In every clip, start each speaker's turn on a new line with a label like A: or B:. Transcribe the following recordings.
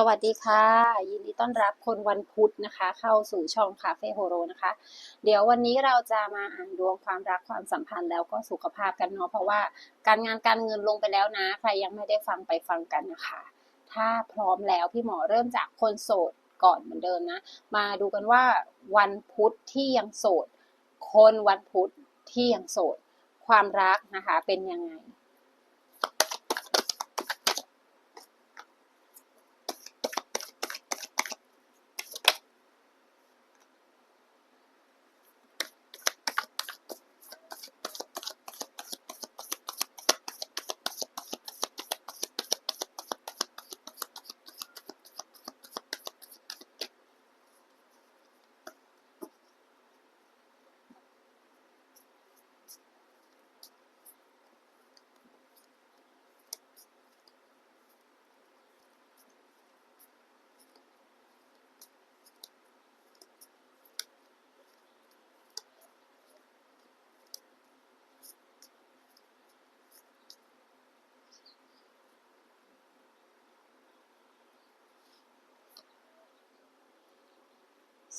A: สวัสดีค่ะ ยินดีต้อนรับคนวันพุธนะคะ เข้าสู่ช่องคาเฟ่โฮโรนะคะ เดี๋ยววันนี้เราจะมาอ่านดวงความรักความสัมพันธ์แล้วก็สุขภาพกันเนาะเพราะว่าการงานการเงินลงไปแล้วนะ ใครยังไม่ได้ฟังไปฟังกันนะคะ ถ้าพร้อมแล้วพี่หมอเริ่มจากคนโสดก่อนเหมือนเดิมนะ มาดูกันว่าวันพุธที่ยังโสด คนวันพุธที่ยังโสด ความรักนะคะเป็นยังไง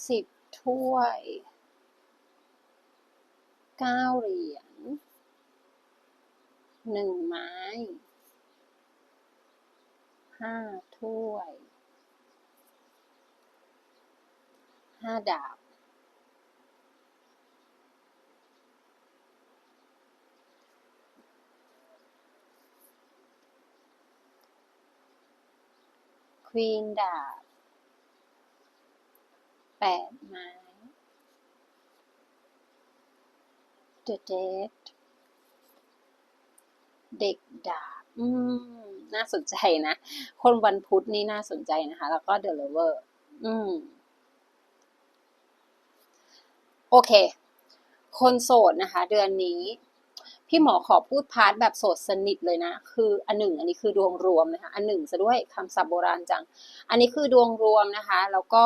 A: สิบถ้วยเก้าเหรียญหนึ่งไม้ห้าถ้วยห้าดาบควีนดาบ แปดไม้ The Dead เด็กดาบอืม น่าสนใจนะ คนวันพุธนี่น่าสนใจนะคะ แล้วก็ The Lover อืม โอเค คนโสดนะคะ เดือนนี้พี่หมอขอพูดพาร์ทแบบโสดสนิทเลยนะ คืออันหนึ่งอันนี้คือดวงรวมนะคะ อันหนึ่งซะด้วยคำศัพท์โบราณจัง อันนี้คือดวงรวมนะคะ แล้วก็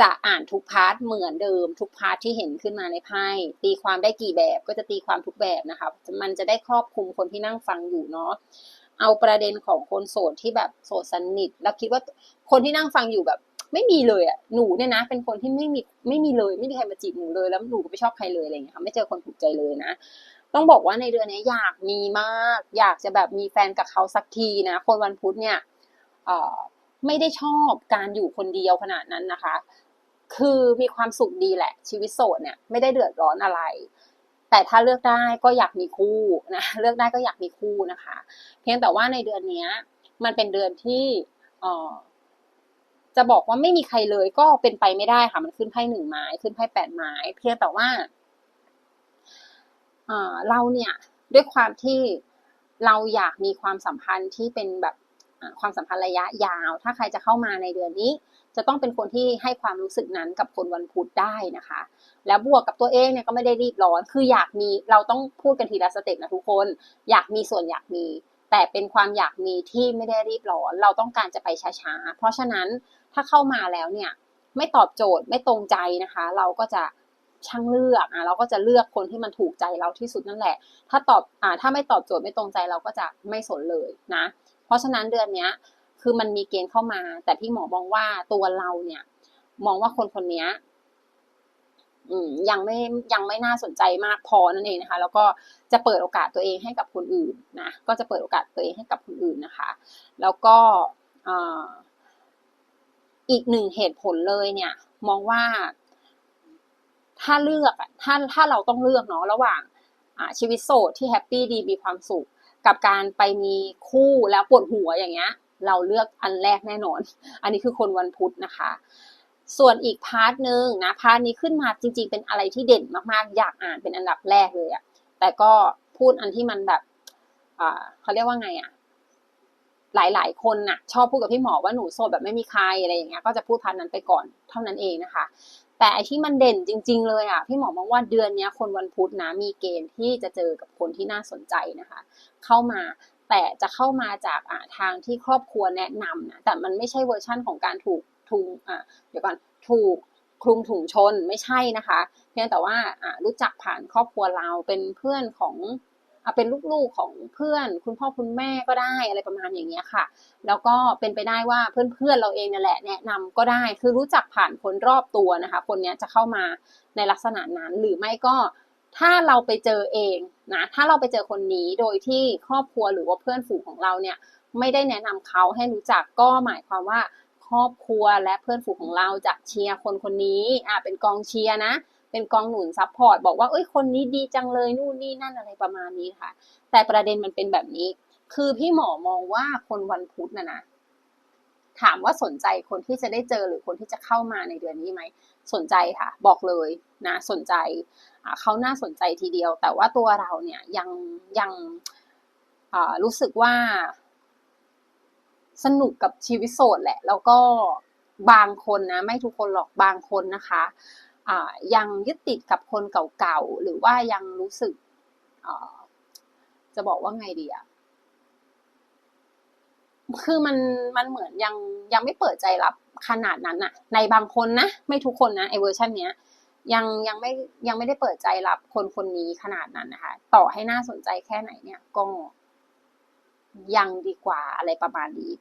A: จะอ่านทุกพาร์ทเหมือนเดิม ทุกพาร์ทที่เห็นขึ้นมาในไพ่ตีความได้กี่แบบก็จะตีความทุกแบบนะคะมันจะได้ครอบคลุมคนที่นั่งฟังอยู่เนาะเอาประเด็นของคนโสดที่แบบโสดสนิทแล้วคิดว่าคนที่นั่งฟังอยู่แบบ ไม่มีเลยอะหนูเนี่ยนะ เป็นคนที่ไม่มีไม่มีเลยไม่มีใครมาจีบหนูเลยแล้วหนูก็ไม่ชอบใครเลยอะไรอย่างเงี้ยค่ะไม่เจอคนถูกใจเลยนะต้องบอกว่าในเดือนนี้อยากมีมาก อยากจะแบบมีแฟนกับเขาสักทีนะ คนวันพุธเนี่ยไม่ได้ชอบการอยู่คนเดียวขนาดนั้นนะคะ คือมีความสุขดีแหละ ชีวิตโสดเนี่ยไม่ได้เดือดร้อนอะไร แต่ถ้าเลือกได้ก็อยากมีคู่นะเลือกได้ก็อยากมีคู่นะคะ เพียงแต่ว่าในเดือนเนี้ยมันเป็นเดือนที่เอ่อจะบอกว่าไม่มีใครเลยก็เป็นไปไม่ได้ค่ะ มันขึ้นไพ่หนึ่งไม้ขึ้นไพ่แปดไม้ เพียงแต่ว่าเอ่อเราเนี่ยด้วยความที่เราอยากมีความสัมพันธ์ที่เป็นแบบความสัมพันธ์ระยะยาว ถ้าใครจะเข้ามาในเดือนนี้ จะต้องเป็นคนที่ให้ความรู้สึกนั้นกับคนวันพุธได้นะคะ แล้วบวกกับตัวเองเนี่ยก็ไม่ได้รีบร้อน คืออยากมีเราต้องพูดกันทีละสเต็ปนะทุกคน อยากมีส่วนอยากมี แต่เป็นความอยากมีที่ไม่ได้รีบร้อน เราต้องการจะไปช้าๆ เพราะฉะนั้นถ้าเข้ามาแล้วเนี่ยไม่ตอบโจทย์ไม่ตรงใจนะคะ เราก็จะช่างเลือกอะเราก็จะเลือกคนที่มันถูกใจเราที่สุดนั่นแหละ ถ้าตอบอ่าถ้าไม่ตอบโจทย์ไม่ตรงใจเราก็จะไม่สนเลยนะ เพราะฉะนั้นเดือนเนี้ย คือมันมีเกณฑ์เข้ามา แต่พี่หมอมองว่าตัวเราเนี่ย มองว่าคนคนนี้ยังไม่ยังไม่น่าสนใจมากพอนั่นเองนะคะ แล้วก็จะเปิดโอกาสตัวเองให้กับคนอื่นนะก็จะเปิดโอกาสตัวเองให้กับคนอื่นนะคะ แล้วก็ออีกหนึ่งเหตุผลเลยเนี่ย มองว่าถ้าเลือกถ้าถ้าเราต้องเลือกเนาะระหว่างชีวิตโสดที่แฮปปี้ดีมีความสุข กับการไปมีคู่แล้วปวดหัวอย่างเงี้ย เราเลือกอันแรกแน่นอน อันนี้คือคนวันพุธนะคะ ส่วนอีกพาร์ทหนึ่งนะพาร์ทนี้ขึ้นมาจริง ๆ เป็นอะไรที่เด่นมากๆ อยากอ่านเป็นอันดับแรกเลยอะแต่ก็พูดอันที่มันแบบเขาเรียกว่าไงอะหลายๆ คนน่ะชอบพูดกับพี่หมอว่าหนูโสดแบบไม่มีใครอะไรอย่างเงี้ยก็จะพูดพาร์ทนั้นไปก่อนเท่านั้นเองนะคะ แต่ไอที่มันเด่นจริง ๆ เลยอะพี่หมอมองว่าเดือนนี้คนวันพุธนะมีเกณฑ์ที่จะเจอกับคนที่น่าสนใจนะคะ เข้ามา แต่จะเข้ามาจากทางที่ครอบครัวแนะนำนะแต่มันไม่ใช่เวอร์ชั่นของการถูกทุงอ่าเดี๋ยวก่อนถูกคลุมถุงชนไม่ใช่นะคะ เพียงแต่ว่ารู้จักผ่านครอบครัวเราเป็นเพื่อนของเป็นลูกๆของเพื่อน คุณพ่อคุณแม่ก็ได้อะไรประมาณอย่างเงี้ยค่ะ แล้วก็เป็นไปได้ว่าเพื่อนๆเราเองนั่นแหละแนะนำก็ได้คือรู้จักผ่านคนรอบตัวนะคะ คนนี้จะเข้ามาในลักษณะนั้นหรือไม่ก็ ถ้าเราไปเจอเองนะถ้าเราไปเจอคนนี้โดยที่ครอบครัวหรือว่าเพื่อนฝูงของเราเนี่ยไม่ได้แนะนำเขาให้รู้จักก็หมายความว่าครอบครัวและเพื่อนฝูงของเราจะเชียร์คนคนนี้อ่าเป็นกองเชียร์นะ เป็นกองหนุนซัพพอร์ตบอกว่าเอ้ยคนนี้ดีจังเลยนู่นนี่นั่นอะไรประมาณนี้ค่ะ แต่ประเด็นมันเป็นแบบนี้ คือพี่หมอมองว่าคนวันพุธนะนะ ถามว่าสนใจคนที่จะได้เจอหรือคนที่จะเข้ามาในเดือนนี้ไหม สนใจค่ะ บอกเลยนะสนใจเขาน่าสนใจทีเดียว แต่ว่าตัวเราเนี่ยยังยังรู้สึกว่า สนุกกับชีวิตโสดแหละ แล้วก็บางคนนะ ไม่ทุกคนหรอกบางคนนะคะอ่ายังยึดติดกับคนเก่าๆ หรือว่ายังรู้สึกจะบอกว่าไงดีอะ คือมันมันเหมือนยังยังไม่เปิดใจรับขนาดนั้นอะในบางคนนะ ไม่ทุกคนนะไอเวอร์ชันเนี้ยยังยังไม่ยังไม่ได้เปิดใจรับคนคนนี้ขนาดนั้นนะคะ ต่อให้น่าสนใจแค่ไหนเนี่ยก็ยังดีกว่าอะไรประมาณนี้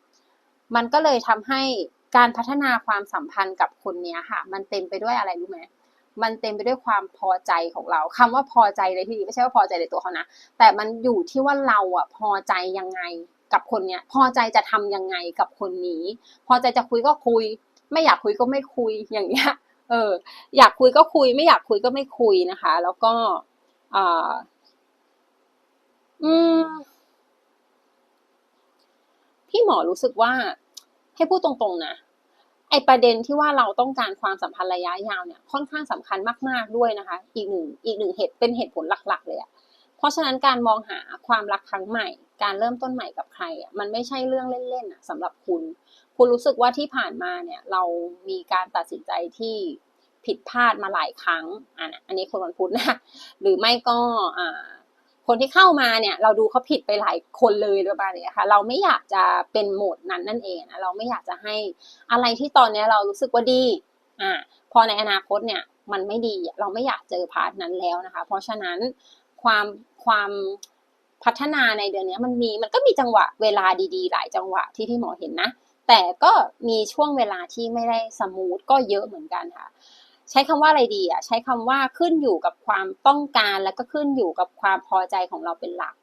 A: มันก็เลยทำให้การพัฒนาความสัมพันธ์กับคนเนี้ยค่ะ มันเต็มไปด้วยอะไรรู้ไหมมันเต็มไปด้วยความพอใจของเราคำว่าพอใจในที่นี้ไม่ใช่ว่าพอใจในตัวเขานะแต่มันอยู่ที่ว่าเราอะพอใจยังไง กับคนเนี้ย พอใจจะทำยังไงกับคนนี้ พอใจจะคุยก็คุย ไม่อยากคุยก็ไม่คุยอย่างเงี้ย เออ อยากคุยก็คุย ไม่อยากคุยก็ไม่คุยนะคะ แล้วก็อ่าอืมพี่หมอรู้สึกว่าให้พูดตรงๆนะไอประเด็นที่ว่าเราต้องการความสัมพันธ์ระยะยาวเนี่ยค่อนข้างสำคัญมากๆด้วยนะคะ อีกหนึ่งอีกหนึ่งเหตุเป็นเหตุผลหลัก ๆ เลยอะ เพราะฉะนั้นการมองหาความรักครั้งใหม่ การเริ่มต้นใหม่กับใครอะมันไม่ใช่เรื่องเล่นๆอะสำหรับคุณ คุณรู้สึกว่าที่ผ่านมาเนี่ยเรามีการตัดสินใจที่ผิดพลาดมาหลายครั้งอันนี้คนวันพุธนะ หรือไม่ก็คนที่เข้ามาเนี่ย เราดูเขาผิดไปหลายคนเลยประมาณนี้ค่ะเราไม่อยากจะเป็นโหมดนั้นนั่นเองนะเราไม่อยากจะให้อะไรที่ตอนนี้เรารู้สึกว่าดีอ่าพอในอนาคตเนี่ยมันไม่ดีเราไม่อยากเจอพาร์ทนั้นแล้วนะคะ เพราะฉะนั้น ความความพัฒนาในเดือนนี้มันมีมันก็มีจังหวะเวลาดีๆ หลายจังหวะที่พี่หมอเห็นนะ แต่ก็มีช่วงเวลาที่ไม่ได้สมูทก็เยอะเหมือนกันค่ะ ใช้คำว่าอะไรดีอะใช้คำว่าขึ้นอยู่กับความต้องการแล้วก็ขึ้นอยู่กับความพอใจของเราเป็นหลัก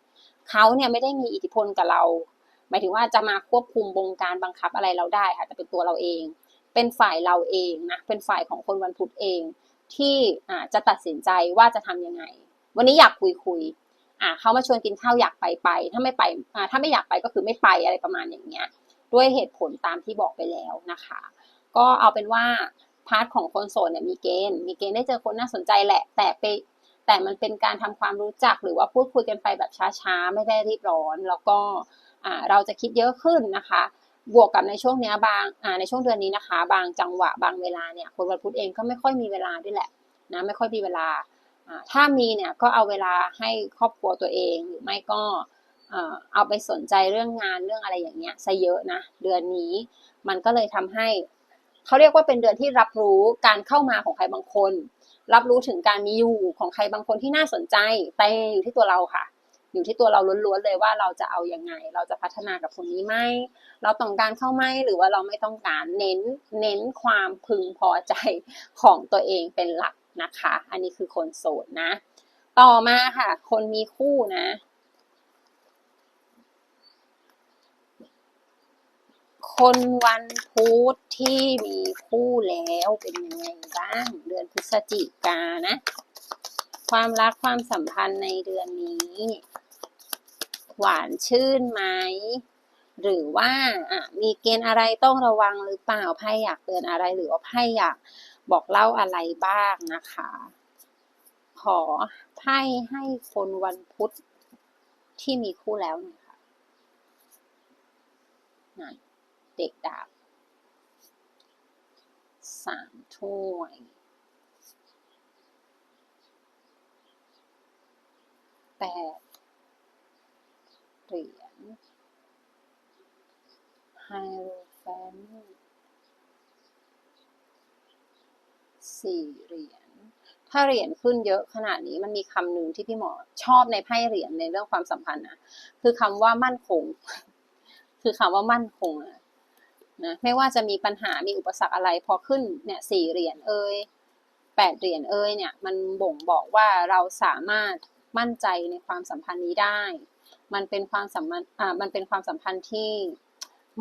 A: เขาเนี่ยไม่ได้มีอิทธิพลกับเรา หมายถึงว่าจะมาควบคุมบงการบังคับอะไรเราได้ค่ะแต่เป็นตัวเราเอง เป็นฝ่ายเราเองนะเป็นฝ่ายของคนวันพุธเองที่อาจะตัดสินใจว่าจะทำยังไง วันนี้อยากคุยคุยอ่าเขามาชวนกินข้าวอยากไปไป ถ้าไม่ไปอ่าถ้าไม่อยากไปก็คือไม่ไปอะไรประมาณอย่างเงี้ย ด้วยเหตุผลตามที่บอกไปแล้วนะคะ ก็เอาเป็นว่าพาร์ทของคนโสดเนี่ยมีเกณฑ์ มีเกณฑ์ได้เจอคนน่าสนใจแหละ แต่ไปแต่มันเป็นการทำความรู้จักหรือว่าพูดคุยกันไปแบบช้าๆ ไม่ได้รีบร้อน แล้วก็อ่าเราจะคิดเยอะขึ้นนะคะ บวกกับในช่วงเนี้ยบางอ่าในช่วงเดือนนี้นะคะ บางจังหวะบางเวลาเนี่ยคนวันพุธเองก็ไม่ค่อยมีเวลาด้วยแหละนะไม่ค่อยมีเวลา ถ้ามีเนี่ยก็เอาเวลาให้ครอบครัวตัวเองหรือไม่ก็เอาไปสนใจเรื่องงานเรื่องอะไรอย่างเงี้ยซะเยอะนะเดือนนี้มันก็เลยทำให้เขาเรียกว่าเป็นเดือนที่รับรู้การเข้ามาของใครบางคน รับรู้ถึงการมีอยู่ของใครบางคนที่น่าสนใจแต่อยู่ที่ตัวเราค่ะ อยู่ที่ตัวเราล้วนๆเลยว่าเราจะเอาอยังไง เราจะพัฒนากับคนนี้ไหมเราต้องการเข้าไหมหรือว่าเราไม่ต้องการเน้นเน้นความพึงพอใจของตัวเองเป็นหลัก นะคะ อันนี้คือคนโสดนะ ต่อมาค่ะ คนมีคู่นะ คนวันพุธที่มีคู่แล้วเป็นยังไงบ้าง เดือนพฤศจิกานะ ความรักความสัมพันธ์ในเดือนนี้ หวานชื่นไหมหรือว่ามีเกณฑ์อะไรต้องระวังหรือเปล่าไพ่อยากเตือนอะไรหรือว่าไพ่อยาก บอกเล่าอะไรบ้างนะคะ ขอไพ่ให้คนวันพุธที่มีคู่แล้วน่อยค่ะนั่นเด็กดาบสามถ้วยแปดเหรียญไฮโรแฟน สี่เหรียญถ้าเหรียญขึ้นเยอะขนาดนี้มันมีคำหนึ่งที่พี่หมอชอบในไพ่เหรียญในเรื่องความสัมพันธ์นะคือคำว่ามั่นคง คือคำว่ามั่นคงอะนะไม่ว่าจะมีปัญหามีอุปสรรคอะไร พอขึ้นเนี่ยสี่เหรียญเอ่ยแปดเหรียญเอ่ยเนี่ยมันบ่งบอกว่าเราสามารถมั่นใจในความสัมพันธ์นี้ได้ มันเป็นความสัมพันธ์อ่ามันเป็นความสัมพันธ์ที่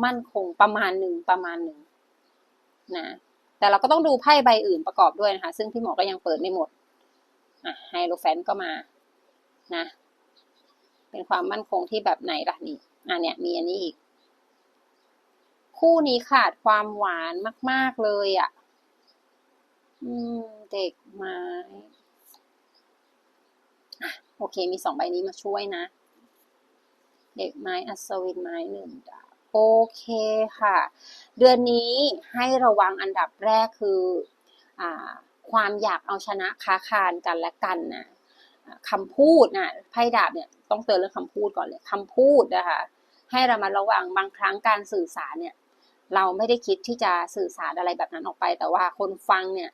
A: มั่นคงประมาณหนึ่งประมาณหนึ่งนะ แต่เราก็ต้องดูไพ่ใบอื่นประกอบด้วยนะคะ ซึ่งพี่หมอก็ยังเปิดไม่หมดอะไฮโลแฟนก็มานะ เป็นความมั่นคงที่แบบไหนล่ะนี่อะเนี่ยมีอันนี้อีก คู่นี้ขาดความหวานมาก ๆเลยอะ่ะ อืม เด็กไม้อะโอเค มีสองใบนี้มาช่วยนะ เด็กไม้อัศวินไม้หนึ่งดา โอเคค่ะ เดือนนี้ให้ระวังอันดับแรกคืออความอยากเอาชนะค้าคานกันและกันนะคำพูดนะไพ่ดาบเนี่ยต้องเตือนเรื่องคำพูดก่อนเลยคำพูดนะคะให้เรามาระวังบางครั้งการสื่อสารเนี่ยเราไม่ได้คิดที่จะสื่อสารอะไรแบบนั้นออกไป แต่ว่าคนฟังเนี่ย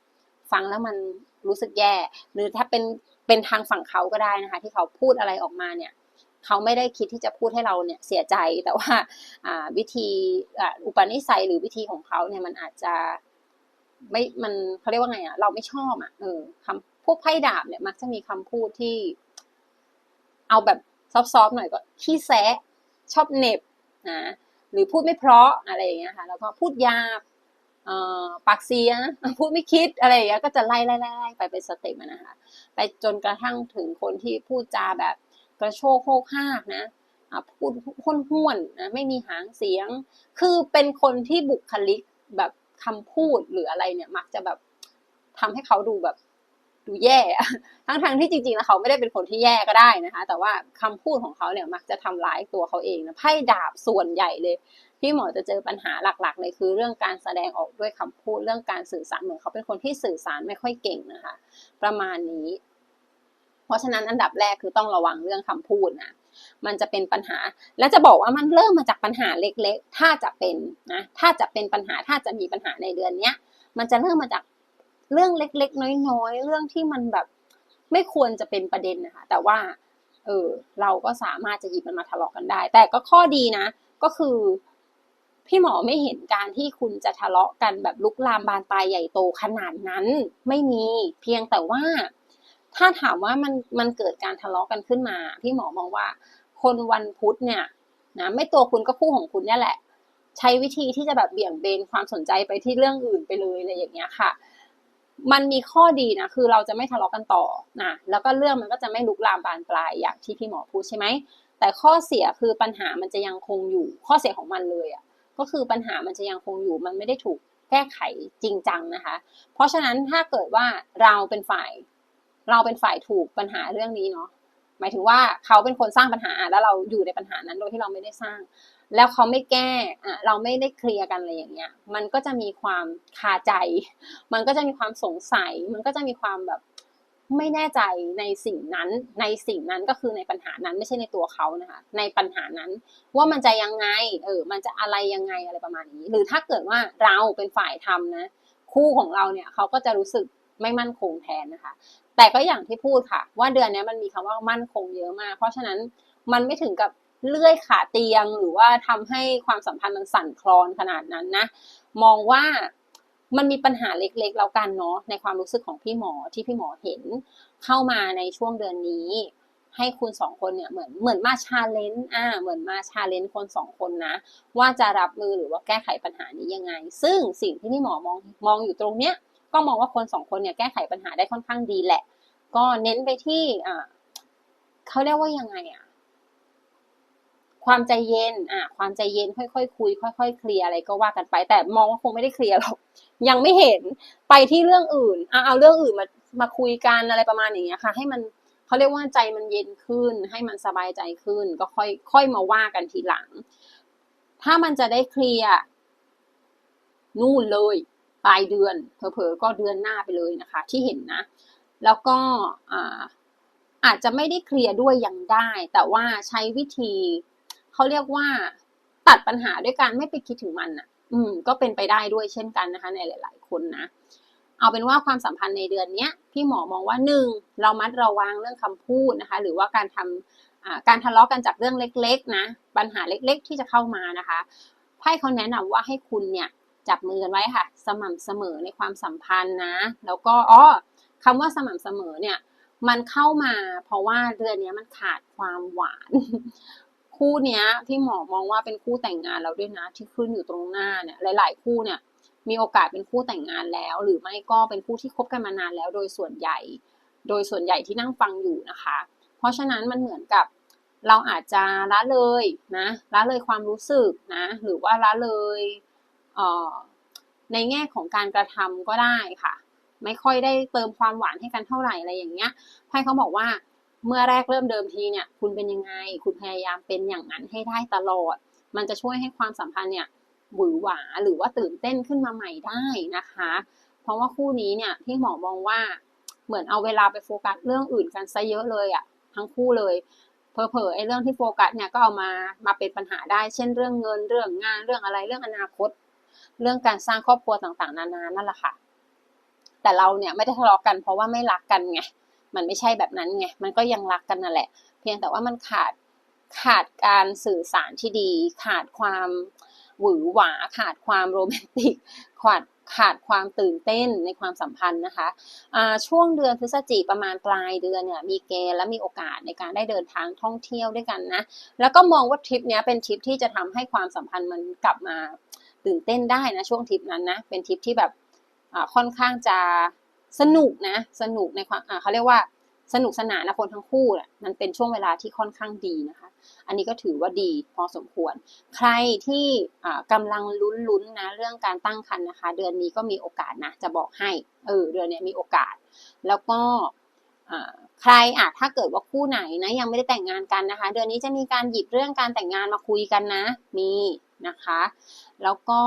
A: ฟังแล้วมันรู้สึกแย่ หรือถ้าเป็นเป็นทางฝั่งเขาก็ได้นะคะ ที่เขาพูดอะไรออกมาเนี่ย เขาไม่ได้คิดที่จะพูดให้เราเนี่ยเสียใจแต่ว่าวิธีอุปนิสัยหรือวิธีของเขาเนี่ยมันอาจจะไม่มันเขาเรียกว่าไงอะเราไม่ชอบอะเออคำพวกไพ่ดาบเนี่ยมักจะมีคำพูดที่ เอาแบบซอฟๆหน่อยก็ขี้แซะชอบเน็บนะหรือพูดไม่เพราะอะไรอย่างเงี้ยค่ะ แล้วก็พูดหยาบเอ่อปากเสียพูดไม่คิดอะไรอย่างเงี้ยก็จะไล่ไล่ไล่ไปเป็นสเต็ปนะคะ ไปจนกระทั่งถึงคนที่พูดจาแบบ กระโชกโคกหากนะพูดห้นห้วนนะไม่มีหางเสียง คือเป็นคนที่บุคลิกแบบคำพูดหรืออะไรเนี่ยมักจะแบบทำให้เขาดูแบบดูแย่ ทั้งทงๆที่จริงๆแล้วเขาไม่ได้เป็นคนที่แย่ก็ได้นะคะ แต่ว่าคำพูดของเขาเนี่ยมักจะทำร้ายตัวเขาเองนะไพ่ดาบส่วนใหญ่เลยพี่หมอจะเจอปัญหาหลักๆเลยคือเรื่องการแสดงออกด้วยคำพูดเรื่องการสื่อสารเหมือนเขาเป็นคนที่สื่อสารไม่ค่อยเก่งนะคะ ประมาณนี้ เพราะฉะนั้นอันดับแรกคือต้องระวังเรื่องคำพูดนะมันจะเป็นปัญหา และจะบอกว่ามันเริ่มมาจากปัญหาเล็กๆ ถ้าจะเป็นนะ ถ้าจะเป็นปัญหา ถ้าจะมีปัญหาในเดือนเนี้ย มันจะเริ่มมาจากเรื่องเล็กๆ น้อยๆ เรื่องที่มันแบบไม่ควรจะเป็นประเด็นนะคะ แต่ว่า เออ เราก็สามารถจะหยิบมันมาทะเลาะกันได้ แต่ก็ข้อดีนะ ก็คือ พี่หมอไม่เห็นการที่คุณจะทะเลาะกันแบบลุกลามบานปลายใหญ่โตขนาดนั้น ไม่มี เพียงแต่ว่า ถ้าถามว่ามันมันเกิดการทะเลาะกันขึ้นมา พี่หมอมองว่า คนวันพุธเนี่ยนะไม่ตัวคุณก็คู่ของคุณเนี่ยแหละ ใช้วิธีที่จะแบบเบี่ยงเบนความสนใจไปที่เรื่องอื่นไปเลยอะไรอย่างเงี้ยค่ะ มันมีข้อดีนะคือเราจะไม่ทะเลาะกันต่อนะแล้วก็เรื่องมันก็จะไม่ลุกลามบานปลายอย่างที่พี่หมอพูดใช่ไหมแต่ข้อเสียคือปัญหามันจะยังคงอยู่ ข้อเสียของมันเลยอะก็คือปัญหามันจะยังคงอยู่มันไม่ได้ถูกแก้ไขจริงจังนะคะ เพราะฉะนั้นถ้าเกิดว่าเราเป็นฝ่าย เราเป็นฝ่ายถูกปัญหาเรื่องนี้เนาะหมายถึงว่าเขาเป็นคนสร้างปัญหาแล้วเราอยู่ในปัญหานั้นโดยที่เราไม่ได้สร้าง แล้วเขาไม่แก้อะเราไม่ได้เคลียร์กันอะไรอย่างเงี้ย มันก็จะมีความคาใจ มันก็จะมีความสงสัย มันก็จะมีความแบบไม่แน่ใจในสิ่งนั้น ในสิ่งนั้นก็คือในปัญหานั้นไม่ใช่ในตัวเขานะคะ ในปัญหานั้น ว่ามันจะยังไง เออ มันจะอะไรยังไงอะไรประมาณนี้ หรือถ้าเกิดว่าเราเป็นฝ่ายทำนะ คู่ของเราเนี่ยเขาก็จะรู้สึกไม่มั่นคงแทนนะคะ แต่ก็อย่างที่พูดค่ะ ว่าเดือนนี้มันมีคำว่ามั่นคงเยอะมาก เพราะฉะนั้นมันไม่ถึงกับเลื่อยขาเตียงหรือว่าทำให้ความสัมพันธ์มันสั่นคลอนขนาดนั้นนะ มองว่ามันมีปัญหาเล็กๆแล้วกันเนาะในความรู้สึกของพี่หมอที่พี่หมอเห็นเข้ามาในช่วงเดือนนี้ ให้คุณสองคนเนี่ยเหมือนเหมือนมาชาเลนจ์อ่าเหมือนมาชาเลนจ์คนสองคนนะ ว่าจะรับมือหรือว่าแก้ไขปัญหานี้ยังไง ซึ่งสิ่งที่พี่หมอมองมองอยู่ตรงเนี้ย ก็มองว่าคนสองคนเนี่ยแก้ไขปัญหาได้ค่อนข้างดีแหละ ก็เน้นไปที่อ่าเขาเรียกว่ายังไงอะความใจเย็น อะ ความใจเย็นค่อยๆคคุย ค่อยๆ เคลียร์อะไรก็ว่ากันไป แต่มองว่าคงไม่ได้เคลียร์หรอก ยังไม่เห็น ไปที่เรื่องอื่นอะเอาเรื่องอื่นมา มาคุยกันอะไรประมาณอย่างเงี้ยค่ะ ให้มันเขาเรียกว่าใจมันเย็นขึ้น ให้มันสบายใจขึ้น ก็ค่อย ค่อยมาว่ากันทีหลัง ถ้ามันจะได้เคลียร์นู่นเลย ปลายเดือนเผลอๆก็เดือนหน้าไปเลยนะคะ ที่เห็นนะ แล้วก็อาอาจจะไม่ได้เคลียร์ด้วยยังได้ แต่ว่าใช้วิธีเขาเรียกว่าตัดปัญหาด้วยการไม่ไปคิดถึงมันอะ อืม ก็เป็นไปได้ด้วยเช่นกันนะคะ ในหลาย ๆ คนนะเอาเป็นว่าความสัมพันธ์ในเดือนเนี้ยพี่หมอมองว่าหนึ่งเรามัดระวังเรื่องคำพูดนะคะ หรือว่าการทำอ่าการทะเลาะกันจากเรื่องเล็ก ๆ นะ ปัญหาเล็ก ๆ ที่จะเข้ามานะคะไพ่เขาแนะนำว่าให้คุณเนี่ย จับมือกันไว้ค่ะ สม่ำเสมอในความสัมพันธ์นะ แล้วก็อ๋อคำว่าสม่ำเสมอเนี่ย มันเข้ามาเพราะว่าเดือนนี้มันขาดความหวาน คู่เนี้ยที่หมอมองว่าเป็นคู่แต่งงานแล้วด้วยนะ ที่ขึ้นอยู่ตรงหน้าเนี่ยหลาย ๆ คู่เนี่ยมีโอกาสเป็นคู่แต่งงานแล้ว หรือไม่ก็เป็นคู่ที่คบกันมานานแล้ว โดยส่วนใหญ่ โดยส่วนใหญ่ที่นั่งฟังอยู่นะคะ เพราะฉะนั้นมันเหมือนกับเราอาจจะละเลยนะละเลยความรู้สึกนะ หรือว่าละเลย ในแง่ของการกระทำก็ได้ค่ะ ไม่ค่อยได้เติมความหวานให้กันเท่าไหร่อะไรอย่างเงี้ยไพ่เขาบอกว่าเมื่อแรกเริ่มเดิมทีเนี่ย คุณเป็นยังไง คุณพยายามเป็นอย่างนั้นให้ได้ตลอด มันจะช่วยให้ความสัมพันธ์เนี่ยหวือหวาหรือว่าตื่นเต้นขึ้นมาใหม่ได้นะคะ เพราะว่าคู่นี้เนี่ยที่หมอมองว่าเหมือนเอาเวลาไปโฟกัสเรื่องอื่นกันซะเยอะเลยอะ่ะทั้งคู่เลยเพอเพอไอ้เรื่องที่โฟกัสเนี่ยก็เอามามาเป็นปัญหาได้ เช่นเรื่องเงินเรื่องงานเรื่องอะไรเรื่องอนาคต เรื่องการสร้างครอบครัวต่างๆ นานานั่นแหละค่ะ แต่เราเนี่ยไม่ได้ทะเลาะกันเพราะว่าไม่รักกันไงมันไม่ใช่แบบนั้นไงมันก็ยังรักกันนั่นแหละ เพียงแต่ว่ามันขาดขาดการสื่อสารที่ดี ขาดความหวือหวา ขาดความโรแมนติกขาดขาดความตื่นเต้นในความสัมพันธ์นะคะะช่วงเดือนพฤศจิกประมาณปลายเดือนเนี่ยมีเกณฑ์และมีโอกาสในการได้เดินทางท่องเที่ยวด้วยกันนะ แล้วก็มองว่าทริปนี้เป็นทริปที่จะทำให้ความสัมพันธ์มันกลับมา ตื่นเต้นได้นะช่วงทริปนั้นนะเป็นทริปที่แบบค่อนข้างจะสนุกนะสนุกในความเขาเรียกว่าสนุกสนานนะคนทั้งคู่น่ะมันเป็นช่วงเวลาที่ค่อนข้างดีนะคะ อันนี้ก็ถือว่าดีพอสมควร ใครที่กำลังลุ้นๆนะเรื่องการตั้งครรภ์นะคะ เดือนนี้ก็มีโอกาสนะจะบอกให้เออเดือนนี้มีโอกาส แล้วก็ใครอะถ้าเกิดว่าคู่ไหนนะยังไม่ได้แต่งงานกันนะคะ เดือนนี้จะมีการหยิบเรื่องการแต่งงานมาคุยกันนะมีนะคะ แล้วก็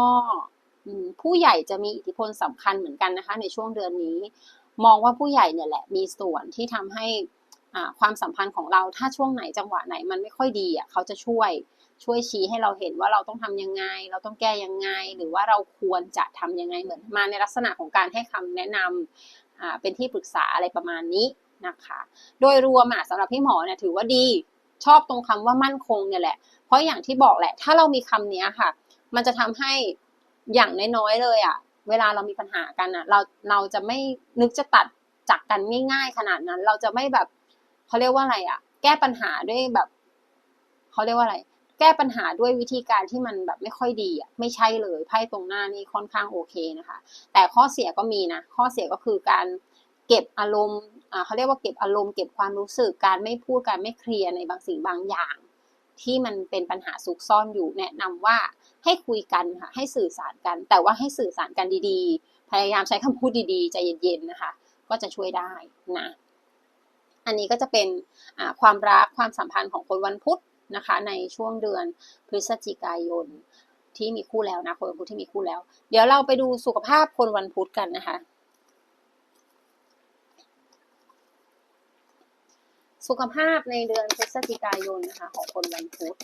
A: ผู้ใหญ่จะมีอิทธิพลสำคัญเหมือนกันนะคะ ในช่วงเดือนนี้ มองว่าผู้ใหญ่เนี่ยแหละมีส่วนที่ทำให้ความสัมพันธ์ของเราถ้าช่วงไหนจังหวะไหนมันไม่ค่อยดีอะเขาจะช่วยช่วยชี้ให้เราเห็นว่าเราต้องทำยังไง เราต้องแก้ยังไง หรือว่าเราควรจะทำยังไงเหมือนมาในลักษณะของการให้คำแนะนำเป็นที่ปรึกษาอะไรประมาณนี้นะคะ โดยรวมอะสำหรับพี่หมอเนี่ยถือว่าดีชอบตรงคำว่ามั่นคงเนี่ยแหละ เพราะอย่างที่บอกแหละ ถ้าเรามีคำนี้ค่ะ มันจะทำให้อย่างน้อยๆเลยอะ เวลาเรามีปัญหากันอะ เราเราจะไม่นึกจะตัดจากกันง่ายๆขนาดนั้น เราจะไม่แบบเขาเรียกว่าอะไรอะ แก้ปัญหาด้วยแบบเขาเรียกว่าอะไร แก้ปัญหาด้วยวิธีการที่มันแบบไม่ค่อยดีอะไม่ใช่เลยไพ่ตรงหน้านี่ค่อนข้างโอเคนะคะ แต่ข้อเสียก็มีนะข้อเสียก็คือการเก็บอารมณ์อ่าเขาเรียกว่าเก็บอารมณ์เก็บความรู้สึกการไม่พูดการไม่เคลียร์ในบางสิ่งบางอย่าง ที่มันเป็นปัญหาซุกซ่อนอยู่แนะนำว่า ให้คุยกันค่ะให้สื่อสารกัน แต่ว่าให้สื่อสารกันดีๆ พยายามใช้คำพูดดีๆใจเย็นๆนะคะ ก็จะช่วยได้นะอันนี้ก็จะเป็นความรักความสัมพันธ์ของคนวันพุธนะคะ ในช่วงเดือนพฤศจิกายนที่มีคู่แล้วนะคนวันพุธที่มีคู่แล้ว เดี๋ยวเราไปดูสุขภาพคนวันพุธกันนะคะ สุขภาพในเดือนพฤศจิกายนนะคะของคนวันพุธ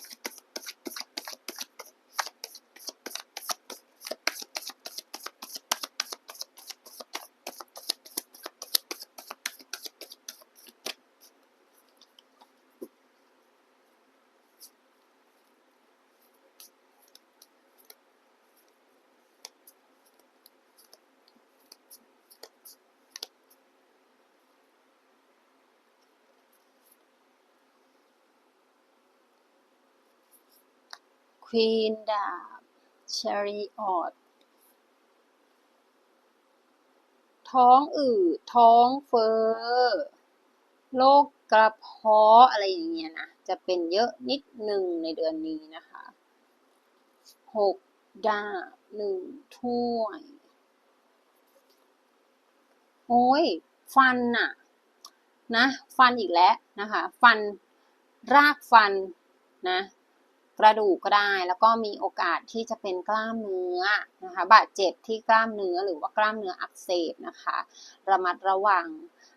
A: วีนดาบชอริออตท้องอืดท้องเฟอ้อโรคกระเพาะอะไรอย่างเงี้ยนะ จะเป็นเยอะนิดหนึ่งในเดือนนี้นะคะหกดาบหนึ่งถ้วย โอ้ย ฟันน่ะ นะ ฟันอีกแล้วนะคะ ฟันรากฟันนะ กระดูกก็ได้ แล้วก็มีโอกาสที่จะเป็นกล้ามเนื้อนะคะบาดเจ็บที่กล้ามเนื้อหรือว่ากล้ามเนื้ออักเสบนะคะระมัดระวัง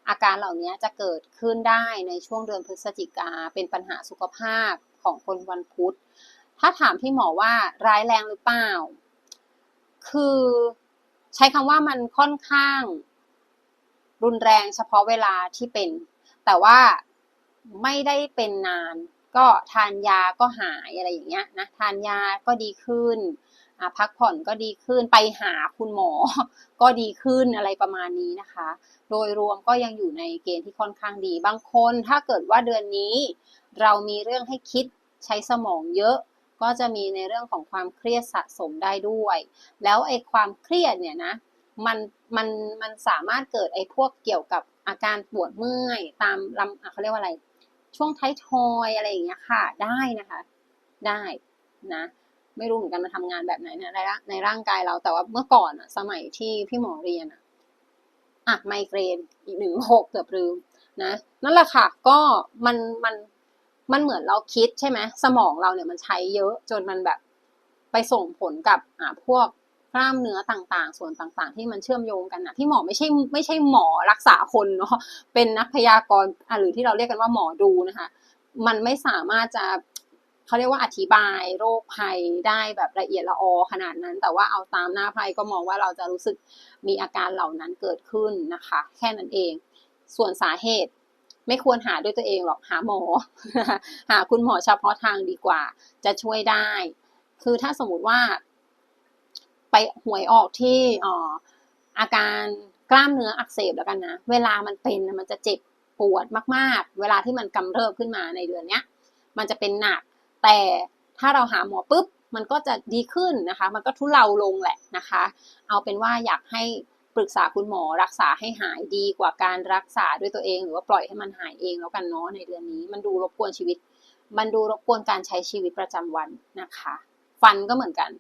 A: อาการเหล่านี้จะเกิดขึ้นได้ในช่วงเดือนพฤศจิกาเป็นปัญหาสุขภาพของคนวันพุธ ถ้าถามพี่หมอว่าร้ายแรงหรือเปล่า คือใช้คำว่ามันค่อนข้าง รุนแรงเฉพาะเวลาที่เป็น แต่ว่าไม่ได้เป็นนาน ก็ทานยาก็หายอะไรอย่างเงี้ยนะทานยาก็ดีขึ้นพักผ่อนก็ดีขึ้นไปหาคุณหมอ ก็ดีขึ้นอะไรประมาณนี้นะคะ โดยรวมก็ยังอยู่ในเกณฑ์ที่ค่อนข้างดี บางคนถ้าเกิดว่าเดือนนี้ เรามีเรื่องให้คิดใช้สมองเยอะ ก็จะมีในเรื่องของความเครียดสะสมได้ด้วย แล้วไอ้ความเครียดเนี่ยนะมันมันมันสามารถเกิดไอ้พวกเกี่ยวกับอาการปวดเมื่อยตามลำเขาเรียกว่าอะไร ช่วงท้ายทอยอะไรอย่างเงี้ยค่ะ ได้นะคะ ได้นะ ไม่รู้เหมือนกันมาทำงานแบบไหนนี่ยในในร่างกายเราแต่ว่าเมื่อก่อนอะสมัยที่พี่หมอเรียนอะอะไมเกรนอีกหนึ่งหกเกือบลืมนะนั่นแหละค่ะ ก็มันมันมันเหมือนเราคิดใช่ไหมสมองเราเนี่ยมันใช้เยอะจนมันแบบไปส่งผลกับอ่าพวก กล้ามเนื้อต่างๆ ส่วนต่างๆ ที่มันเชื่อมโยงกันนะที่หมอไม่ใช่ไม่ใช่หมอรักษาคนเนาะเป็นนักพยากรณ์หรือที่เราเรียกกันว่าหมอดูนะคะ มันไม่สามารถจะเขาเรียกว่าอธิบายโรคภัยได้แบบละเอียดละออขนาดนั้น แต่ว่าเอาตามหน้าไพ่ก็มองว่าเราจะรู้สึกมีอาการเหล่านั้นเกิดขึ้นนะคะ แค่นั้นเอง ส่วนสาเหตุไม่ควรหาด้วยตัวเองหรอกหาหมอ หาคุณหมอเฉพาะทางดีกว่า จะช่วยได้ คือถ้าสมมติว่า ไปหวยออกที่อ่ออาการกล้ามเนื้ออักเสบแล้วกันนะ เวลามันเป็นมันจะเจ็บปวดมากๆ เวลาที่มันกำเริบขึ้นมาในเดือนเนี้ย มันจะเป็นหนัก แต่ถ้าเราหาหมอปุ๊บ มันก็จะดีขึ้นนะคะ มันก็ทุเลาลงแหละนะคะ เอาเป็นว่าอยากให้ปรึกษาคุณหมอรักษาให้หายดีกว่าการรักษาด้วยตัวเอง หรือว่าปล่อยให้มันหายเองแล้วกันเนาะในเดือนนี้ มันดูรบกวนชีวิต มันดูรบกวนการใช้ชีวิตประจำวันนะคะ ฟันก็เหมือนกัน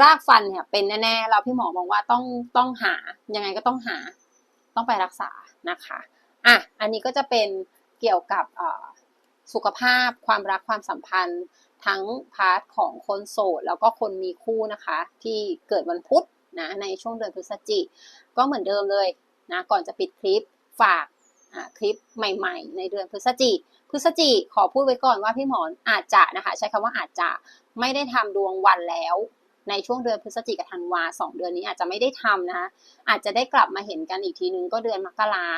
A: รากฟันเนี่ยเป็นแน่ๆเราพี่หมอบอกว่าต้องต้องหายังไงก็ต้องหาต้องไปรักษานะคะอะอันนี้ก็จะเป็นเกี่ยวกับสุขภาพความรักความสัมพันธ์ทั้งพาร์ทของคนโสดแล้วก็คนมีคู่นะคะ ที่เกิดวันพุธนะในช่วงเดือนพฤศจิกก็เหมือนเดิมเลยนะก่อนจะปิดคลิปฝากคลิปใหม่ ๆ ในเดือนพฤศจิ พฤศจิขอพูดไว้ก่อนว่าพี่หมอนอาจจะนะคะใช้คำว่าอาจจะไม่ได้ทำดวงวันแล้วในช่วงเดือนพฤศจิกธันวาสองเดือนนี้อาจจะไม่ได้ทำนะคะอาจจะได้กลับมาเห็นกันอีกทีนึงก็เดือนมกรา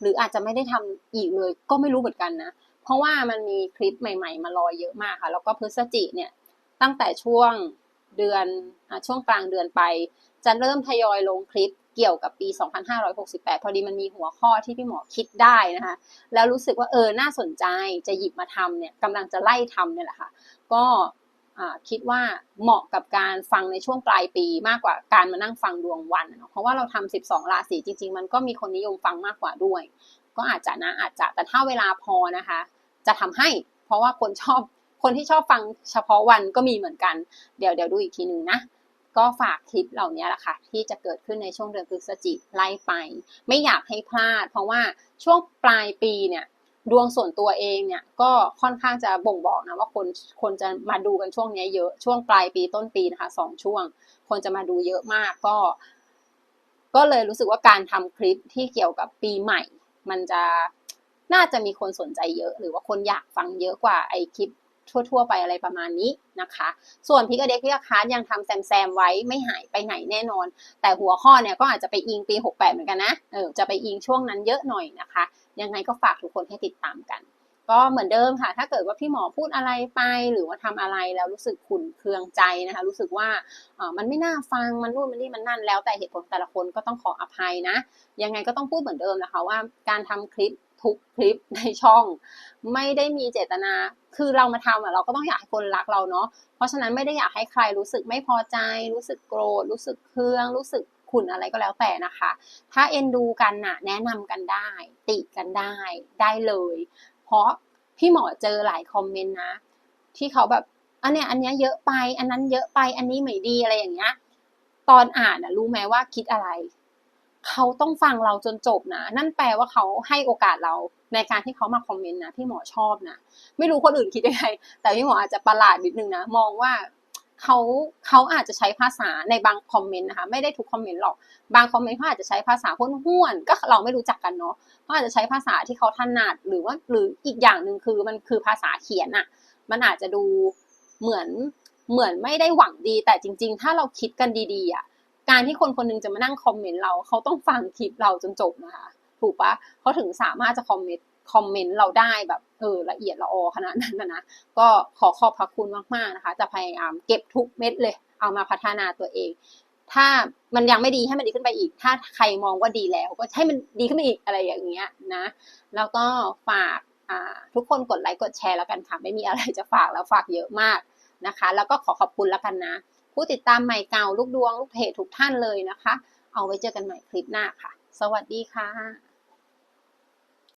A: หรืออาจจะไม่ได้ทำอีกเลยก็ไม่รู้เหมือนกันนะ เพราะว่ามันมีคลิปใหม่ๆ มารอเยอะมากค่ะ แล้วก็พฤศจิเนี่ยตั้งแต่ช่วงเดือนช่วงกลางเดือนไป จะเริ่มทยอยลงคลิป เกี่ยวกับปี 2568 พอดีมันมีหัวข้อที่พี่หมอคิดได้นะคะ แล้วรู้สึกว่าเออ น่าสนใจจะหยิบมาทำเนี่ยกำลังจะไล่ทำเนี่ยแหละค่ะ ก็คิดว่าเหมาะกับการฟังในช่วงปลายปีมากกว่าการมานั่งฟังดวงวัน เพราะว่าเราทำ12 ราศีจริง ๆ มันก็มีคนนิยมฟังมากกว่าด้วย ก็อาจจะนะอาจจะแต่ถ้าเวลาพอนะคะ จะทำให้ เพราะว่าคนชอบคนที่ชอบฟังเฉพาะวันก็มีเหมือนกัน เดี๋ยวเดี๋ยวดูอีกทีหนึ่งนะ ก็ฝากคลิปเหล่านี้แหละค่ะที่จะเกิดขึ้นในช่วงเดือนพฤศจิกไล่ไป ไม่อยากให้พลาด เพราะว่าช่วงปลายปีเนี่ยดวงส่วนตัวเองเนี่ยก็ค่อนข้างจะบ่งบอกนะว่าคนคนจะมาดูกันช่วงนี้เยอะช่วงปลายปีต้นปีนะคะสองช่วง คนจะมาดูเยอะมากก็ ก็เลยรู้สึกว่าการทำคลิปที่เกี่ยวกับปีใหม่ มันจะน่าจะมีคนสนใจเยอะ หรือว่าคนอยากฟังเยอะกว่าไอคลิป ทั่ว ๆ ไปอะไรประมาณนี้นะคะ ส่วนพิกเด็กพิกคาร์ยังทำแซมแซมไว้ไม่หายไปไหนแน่นอน แต่หัวข้อเนี่ยก็อาจจะไปอิงปี 68 เหมือนกันนะเออจะไปอิงช่วงนั้นเยอะหน่อยนะคะ ยังไงก็ฝากทุกคนให้ติดตามกัน ก็เหมือนเดิมค่ะ ถ้าเกิดว่าพี่หมอพูดอะไรไปหรือว่าทำอะไรแล้วรู้สึกขุ่นเคืองใจนะคะ รู้สึกว่าอ่ามันไม่น่าฟังมันนู่นมันนี่มันนั่นแล้วแต่เหตุผลแต่ละคนก็ต้องขออภัยนะ ยังไงก็ต้องพูดเหมือนเดิมนะคะว่าการทำคลิป ทุกคลิปในช่อง ไม่ได้มีเจตนา คือเรามาทำอะเราก็ต้องอยากให้คนรักเราเนาะเพราะฉะนั้นไม่ได้อยากให้ใครรู้สึกไม่พอใจ รู้สึกโกรธรู้สึกเครื่องรู้สึกขุนอะไรก็แล้วแต่นะคะ ถ้าเอ็นดูกันน่ะแนะนำกันได้ ติกันได้ได้เลย เพราะพี่หมอเจอหลายคอมเมนต์นะ ที่เขาแบบอันเนี้ยอันเนี้ยเยอะไป อันนั้นเยอะไปอันนี้ไม่ดีอะไรอย่างเงี้ยตอนอ่านนะรู้ไหมว่าคิดอะไร เขาต้องฟังเราจนจบนะ นั่นแปลว่าเขาให้โอกาสเราในการที่เขามาคอมเมนต์นะพี่หมอชอบนะ ไม่รู้คนอื่นคิดยังไง แต่พี่หมออาจจะประหลาดนิดนึงนะ มองว่าเขาเขาอาจจะใช้ภาษาในบางคอมเมนต์นะคะ ไม่ได้ทุกคอมเมนต์หรอก บางคอมเมนต์เขาอาจจะใช้ภาษาห้นห้วนก็เราไม่รู้จักกันเนาะเขาอาจจะใช้ภาษาที่เขาถนัดหรือว่าหรืออีกอย่างหนึ่งคือมันคือภาษาเขียนอะมันอาจจะดูเหมือนเหมือนไม่ได้หวังดี แต่จริง ๆ ถ้าเราคิดกันดีๆอะ การที่คนคนนึงจะมานั่งคอมเมนต์เราเขาต้องฟังคลิปเราจนจบนะคะ ถูกปะเขาถึงสามารถจะคอมเมนต์คอมเมนต์เราได้แบบเออละเอียดละออขนาดนั้นนะนะก็ขอขอบพระคุณมากๆนะคะ จะพยายามเก็บทุกเม็ดเลย เอามาพัฒนาตัวเอง ถ้ามันยังไม่ดีให้มันดีขึ้นไปอีก ถ้าใครมองว่าดีแล้ว ก็ให้มันดีขึ้นไปอีกอะไรอย่างเงี้ยนะ แล้วก็ฝากทุกคนกดไลค์กดแชร์แล้วกันค่ะไม่มีอะไรจะฝากแล้วฝากเยอะมากนะคะ แล้วก็ขอขอบคุณแล้วกันนะ ผู้ติดตามใหม่เก่า ลูกดวง ลูกเพจทุกท่านเลยนะคะ เอาไว้เจอกันใหม่คลิปหน้าค่ะ สวัสดีค่ะ